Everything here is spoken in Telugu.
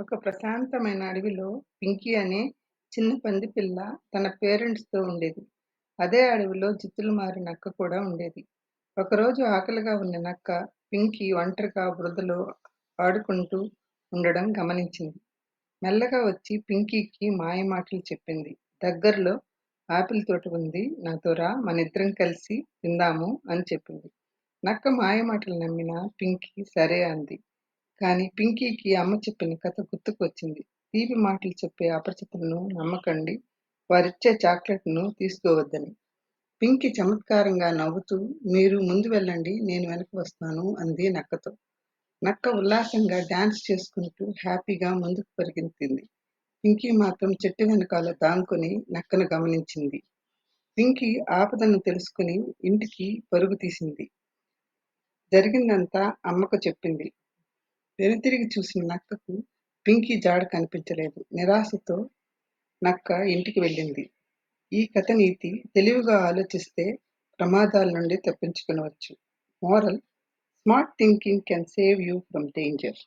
ఒక ప్రశాంతమైన అడవిలో పింకీ అనే చిన్న పంది పిల్ల తన పేరెంట్స్తో ఉండేది. అదే అడవిలో జిత్తులు మారి నక్క కూడా ఉండేది. ఒకరోజు ఆకలిగా ఉన్న నక్క పింకీ ఒంటరిగా బురదలో ఆడుకుంటూ ఉండడం గమనించింది. మెల్లగా వచ్చి పింకీకి మాయ మాటలు చెప్పింది. దగ్గరలో ఆపిల్ తోట ఉంది నాతో రా మన ఇద్దరం కలిసి తిందాము అని చెప్పింది. నక్క మాయ మాటలు నమ్మిన పింకీ సరే అంది. కానీ పింకీకి అమ్మ చెప్పిన కథ గుర్తుకొచ్చింది. తీపి మాటలు చెప్పే అపరిచితులను నమ్మకండి. వారిచ్చే చాక్లెట్ను తీసుకోవద్దని. పింకీ చమత్కారంగా నవ్వుతూ మీరు ముందు వెళ్ళండి నేను వెనక వస్తాను అంది నక్కతో. నక్క ఉల్లాసంగా డాన్స్ చేసుకుంటూ హ్యాపీగా ముందుకు పరిగెత్తింది. పింకీ మాత్రం చెట్టు వెనకాల దాంకొని నక్కను గమనించింది. పింకీ ఆపదను తెలుసుకుని ఇంటికి పరుగు తీసింది. జరిగిందంతా అమ్మకు చెప్పింది. వెనుతిరిగి చూసిన నక్కకు పింకీ జాడ కనిపించలేదు. నిరాశతో నక్క ఇంటికి వెళ్ళింది. ఈ కథ నీతి తెలివిగా ఆలోచిస్తే ప్రమాదాల నుండి తప్పించుకునవచ్చు. Moral smart thinking can save you from danger.